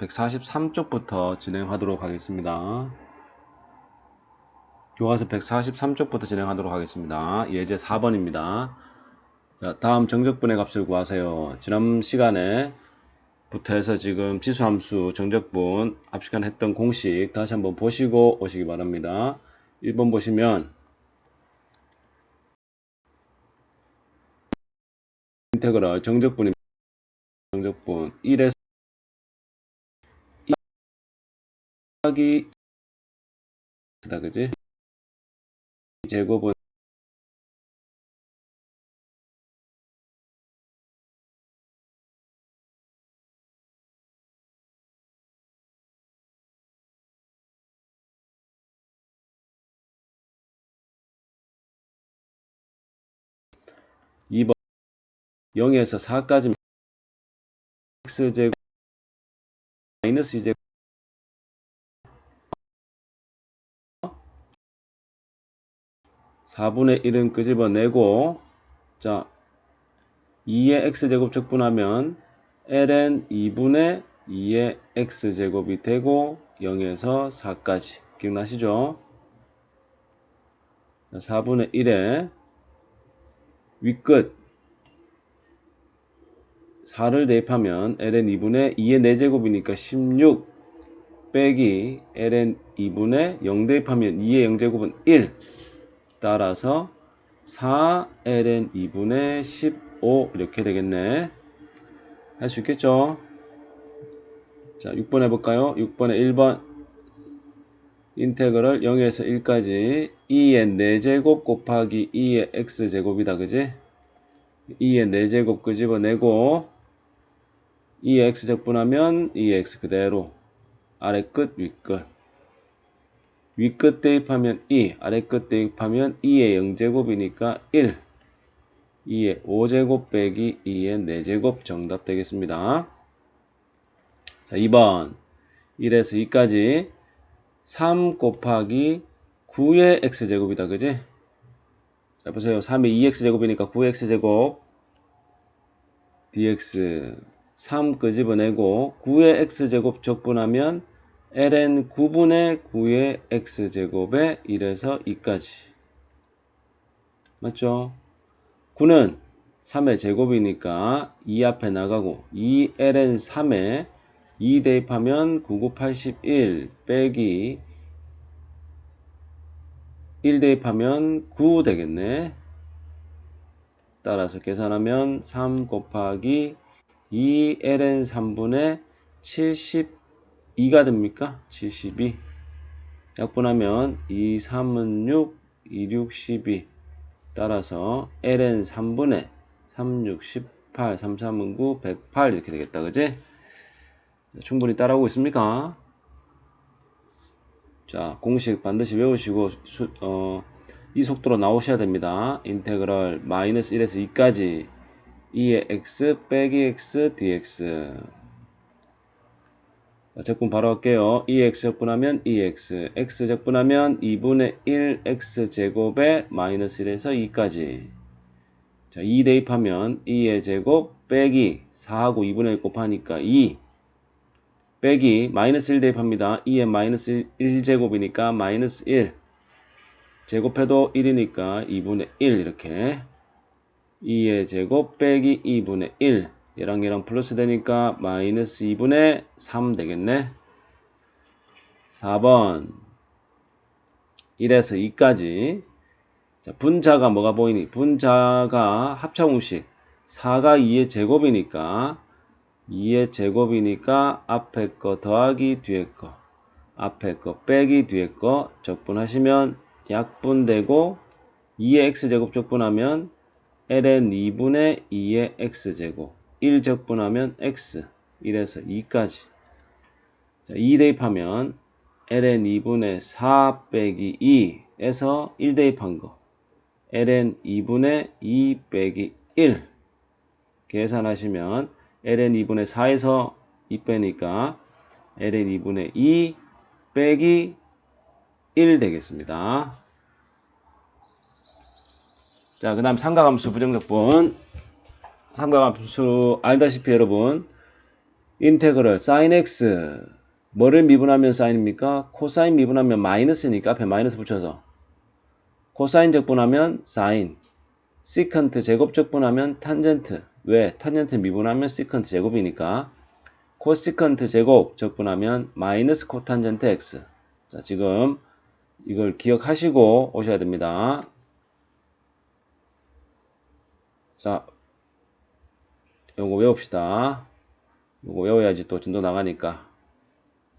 143쪽부터 진행하도록 하겠습니다. 교과서 143쪽부터 진행하도록 하겠습니다. 예제 4번입니다. 자, 다음 정적분의 값을 구하세요. 지난 시간에 부터 해서 지금 지수함수 정적분 앞 시간 했던 공식 다시 한번 보시고 오시기 바랍니다. 1번 보시면 인테그럴 정적분이 정적분 1에서 하기 다 그지? 제곱은 이번 0에서 4까지 x제곱 마이너스 2제 4분의 1은 끄집어내고 자 2의 x제곱 적분하면 ln 2분의 2의 x제곱이 되고 0에서 4까지 기억나시죠? 4분의 1에 윗끝 4를 대입하면 ln 2분의 2의 4제곱이니까 16 빼기 ln 2분의 0 대입하면 2의 0제곱은 1 따라서 4ln 2분의 15 이렇게 되겠네. 할 수 있겠죠? 자, 6번 해볼까요? 6번에 1번 인테그럴 0에서 1까지 2의 4제곱 곱하기 2의 x제곱이다. 그지? 2의 4제곱 끄집어내고 2의 x 적분하면 2의 x 그대로 아래 끝, 위 끝. 윗끝 대입하면 2, 아래끝 대입하면 2의 0제곱이니까 1. 2의 5제곱 빼기 2의 4제곱 정답 되겠습니다. 자, 2번. 1에서 2까지 3 곱하기 9의 x제곱이다. 그지? 자, 보세요. 3이 2x제곱이니까 9x제곱 dx 3 끄집어내고 9의 x제곱 적분하면 ln 9분의 9의 x제곱에 1에서 2까지 맞죠? 9는 3의 제곱이니까 2 앞에 나가고 2ln 3에 2 대입하면 9981 빼기 1 대입하면 9 되겠네 따라서 계산하면 3 곱하기 2ln 3분의 72가 됩니까? 72 약분하면 2, 3은 6, 2, 6, 12 따라서 ln 3분의 3, 6, 18, 3, 3은 9, 108 이렇게 되겠다 그지? 자, 충분히 따라오고 있습니까? 자 공식 반드시 외우시고 수, 어, 이 속도로 나오셔야 됩니다 인테그럴 마이너스 1에서 2까지 2의 x 빼기 x dx 자, 적분 바로 할게요. 2x 적분하면 2x, x 적분하면 2분의 1 x 제곱에 마이너스 1에서 2까지. 자, 2 대입하면 2의 제곱 빼기 4하고 2분의 1 곱하니까 2 빼기 마이너스 1 대입합니다. 2의 마이너스 1 제곱이니까 마이너스 1 제곱해도 1이니까 2분의 1 이렇게 2의 제곱 빼기 2분의 1 얘랑 얘랑 플러스 되니까 마이너스 2분의 3 되겠네. 4번 1에서 2까지 자, 분자가 뭐가 보이니? 분자가 합차공식 4가 2의 제곱이니까 2의 제곱이니까 앞에 거 더하기 뒤에 거 앞에 거 빼기 뒤에 거 적분하시면 약분되고 2의 x제곱 적분하면 ln 2분의 2의 x제곱 1 적분하면 x 1에서 2까지. 자, 2 대입하면 ln 2분의 4 빼기 2에서 1 대입한 거. Ln 2분의 2 빼기 1 계산하시면 ln 2분의 4에서 2 빼니까 ln 2분의 2 빼기 1 되겠습니다. 자, 그 다음 삼각함수 부정적분 삼각함수 알다시피 여러분 인테그럴 sin x 뭐를 미분하면 사인입니까? 코사인 미분하면 마이너스니까 앞에 마이너스 붙여서. 코사인 적분하면 사인 시컨트 제곱 적분하면 탄젠트. 왜? 탄젠트 미분하면 시컨트 제곱이니까. 코시컨트 제곱 적분하면 마이너스 코탄젠트 x. 자 지금 이걸 기억하시고 오셔야 됩니다. 자 요거 외웁시다 요거 외워야지 또 진도 나가니까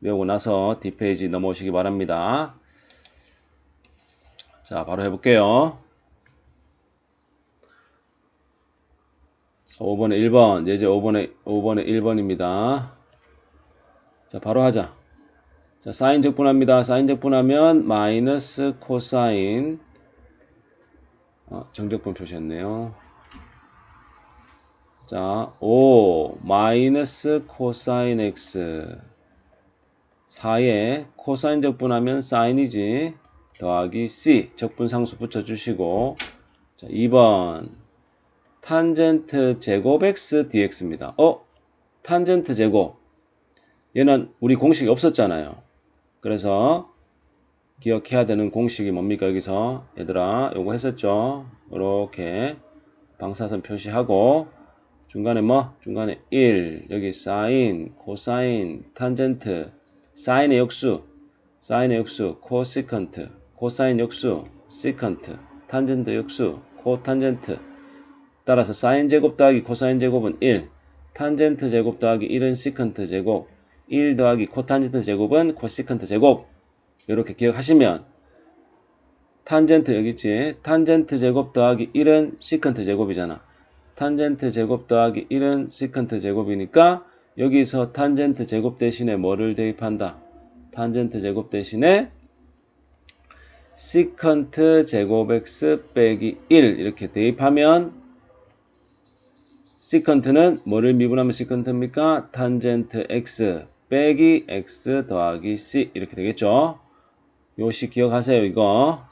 외우고 나서 뒷페이지 넘어오시기 바랍니다 자 바로 해볼게요 5번에 1번, 예제 5번에, 5번에 1번입니다. 자, 바로 하자. 자, 사인 적분합니다. 사인 적분하면 마이너스 코사인, 어, 정적분 표시했네요. 자, 5 마이너스 코사인 x 4에 코사인 적분하면 사인이지 더하기 c 적분 상수 붙여주시고 자, 2번 탄젠트 제곱 x dx입니다. 어? 탄젠트 제곱. 얘는 우리 공식이 없었잖아요. 그래서 기억해야 되는 공식이 뭡니까? 여기서 얘들아 요거 했었죠. 이렇게 방사선 표시하고 중간에 뭐? 중간에 1 여기 사인, 코사인, 탄젠트. 사인의 역수. 사인의 역수. 코시컨트. 코사인 역수. 시컨트. 탄젠트 역수. 코탄젠트. 따라서 사인 제곱 더하기 코사인 제곱은 1, 탄젠트 제곱 더하기 1은 시컨트 제곱, 1 더하기 코탄젠트 제곱은 코시컨트 제곱. 이렇게 기억하시면 탄젠트 여기 있지? 탄젠트 제곱 더하기 1은 시컨트 제곱이잖아 탄젠트 제곱 더하기 1은 시컨트 제곱이니까 여기서 탄젠트 제곱 대신에 뭐를 대입한다 탄젠트 제곱 대신에 시컨트 제곱 x 빼기 1 이렇게 대입하면 시컨트는 뭐를 미분하면 시컨트입니까? 탄젠트 x 빼기 x 더하기 c 이렇게 되겠죠. 요시 기억하세요 이거.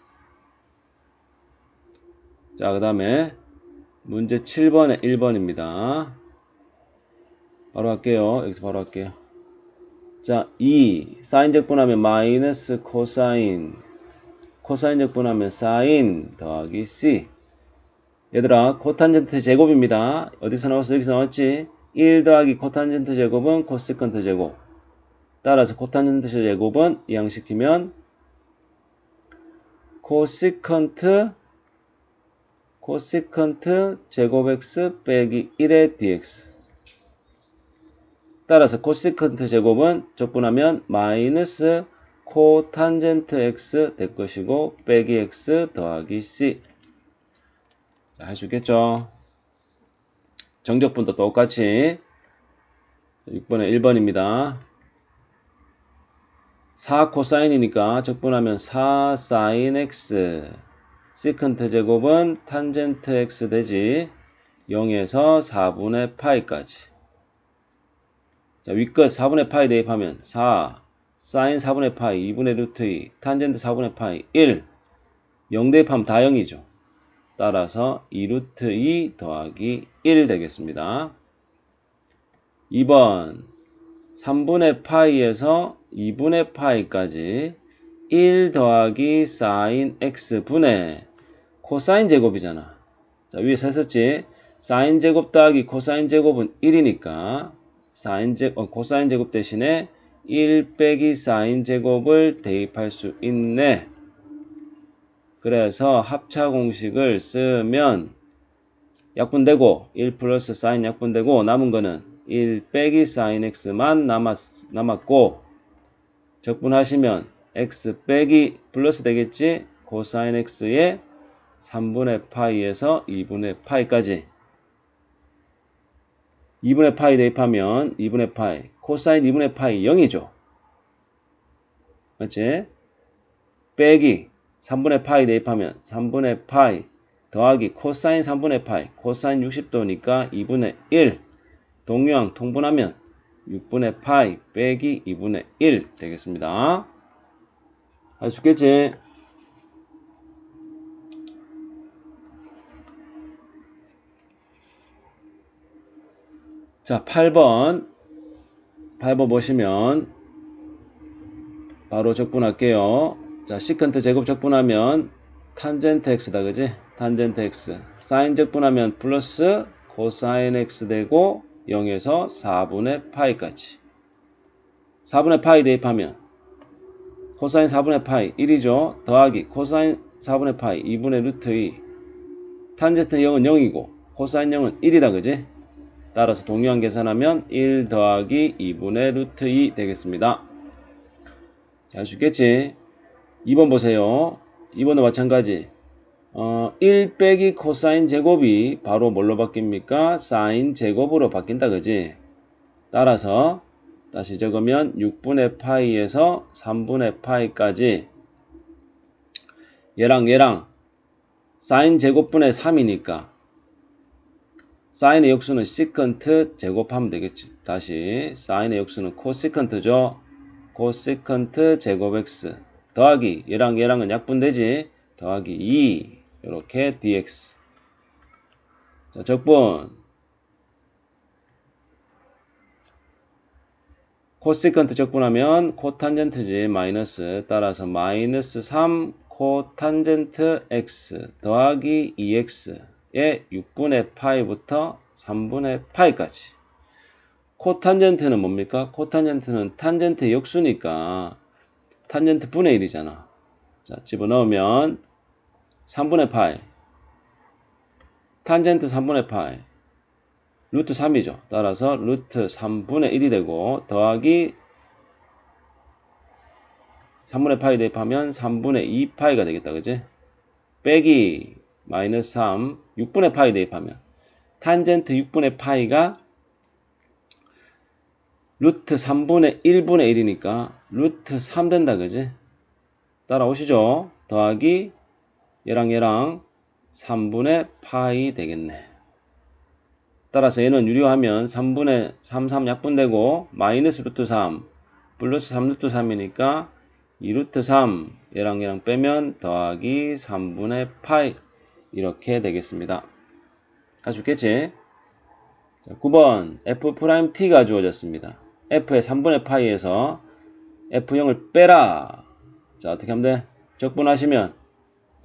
자, 그 다음에 문제 7번에 1번입니다. 바로 할게요. 여기서 바로 할게요. 자, 2 사인 적분하면 마이너스 코사인 코사인 적분하면 사인 더하기 c 얘들아 코탄젠트 제곱입니다. 어디서 나왔어? 여기서 나왔지? 1 더하기 코탄젠트 제곱은 코시컨트 제곱 따라서 코탄젠트 제곱은 이항시키면 코시컨트 코시컨트 제곱 x 빼기 1의 dx 따라서 코시컨트 제곱은 적분하면 마이너스 코탄젠트 x 될 것이고 빼기 x 더하기 c 할 수 있겠죠? 정적분도 똑같이 6번에 1번입니다. 4 코사인이니까 적분하면 4 사인 x 시컨트 제곱은 탄젠트 x 되지 0에서 4분의 파이까지. 자 윗끝 4분의 파이 대입하면 4 사인 4분의 파이 2분의 루트 2 탄젠트 4분의 파이 1 0 대입하면 다 0이죠. 따라서 2루트 2 더하기 1 되겠습니다. 2번 3분의 파이에서 2분의 파이까지 1 더하기 사인 x분의 코사인 제곱이잖아. 자 위에서 했었지. 사인 제곱 더하기 코사인 제곱은 1이니까 사인 제, 어, 코사인 제곱 대신에 1 빼기 사인 제곱을 대입할 수 있네. 그래서 합차 공식을 쓰면 약분되고 1 플러스 사인 약분되고 남은 거는 1 빼기 사인 x만 남았, 남았고 적분하시면 x 빼기 플러스 되겠지 코사인 x의 3분의 파이에서 2분의 파이까지 2분의 파이 대입하면 2분의 파이 코사인 2분의 파이 0이죠 맞지? 빼기 3분의 파이 대입하면 3분의 파이 더하기 코사인 3분의 파이 코사인 60도니까 2분의 1 동요항 통분하면 6분의 파이 빼기 2분의 1 되겠습니다. 할수 있겠지? 자, 8번 8번 보시면 바로 적분할게요. 자, 시컨트 제곱 적분하면 탄젠트 x다 그지? 탄젠트 x. 사인 적분하면 플러스 코사인 x 되고 0에서 4분의 파이까지. 4분의 파이 대입하면 코사인 4분의 파이 1이죠. 더하기 코사인 4분의 파이 2분의 루트 2. 탄젠트 0은 0이고 코사인 0은 1이다 그지? 따라서 동요한 계산하면 1 더하기 2분의 루트 2 되겠습니다. 잘 쉽겠지? 2번 보세요. 2번도 마찬가지. 어, 1 빼기 코사인 제곱이 바로 뭘로 바뀝니까? 사인 제곱으로 바뀐다 그지? 따라서 다시 적으면 6분의 파이에서 3분의 파이까지 얘랑 얘랑 사인 제곱분의 3이니까 사인의 역수는 시컨트 제곱하면 되겠지. 다시 사인의 역수는 코시컨트죠. 코시컨트 제곱 x 더하기 얘랑 얘랑은 약분되지. 더하기 2 이렇게 dx 자 적분 코시컨트 적분하면 코탄젠트지 마이너스 따라서 마이너스 3 코탄젠트 x 더하기 2x 의 6분의 파이부터 3분의 파이까지 코탄젠트는 뭡니까? 코탄젠트는 탄젠트 역수니까 탄젠트 분의 1이잖아 자 집어넣으면 3분의 파이 탄젠트 3분의 파이 루트 3이죠. 따라서 루트 3분의 1이 되고 더하기 3분의 파이 대입하면 3분의 2파이가 되겠다. 그지? 빼기 마이너스 3 6분의 파이 대입하면 탄젠트 6분의 파이가 루트 3분의 1분의 1이니까 루트 3 된다. 그지? 따라오시죠? 더하기 얘랑 얘랑 3분의 파이 되겠네. 따라서 얘는 유리하면 3분의 3, 3 약분되고 마이너스 루트 3 플러스 3 루트 3이니까 2 루트 3 얘랑 얘랑 빼면 더하기 3분의 파이 이렇게 되겠습니다. 있겠지? 자, 9번 f't가 주어졌습니다. f의 3분의 파이에서 f0을 빼라. 자 어떻게 하면 돼? 적분하시면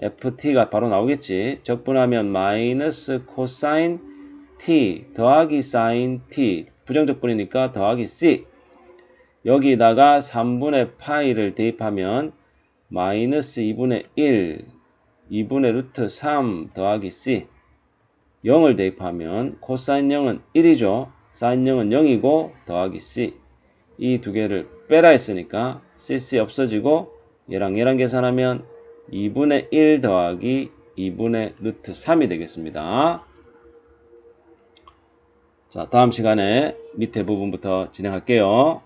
ft가 바로 나오겠지. 적분하면 마이너스 코사인 t 더하기 사인 t 부정적분이니까 더하기 c 여기다가 3분의 파이를 대입하면 마이너스 2분의 1 2분의 루트 3 더하기 c 0을 대입하면 코사인 0은 1이죠. 사인 0은 0이고 더하기 c 이 두 개를 빼라 했으니까 cc 없어지고 얘랑 얘랑 계산하면 2분의 1 더하기 2분의 루트 3이 되겠습니다. 자, 다음 시간에 밑에 부분부터 진행할게요.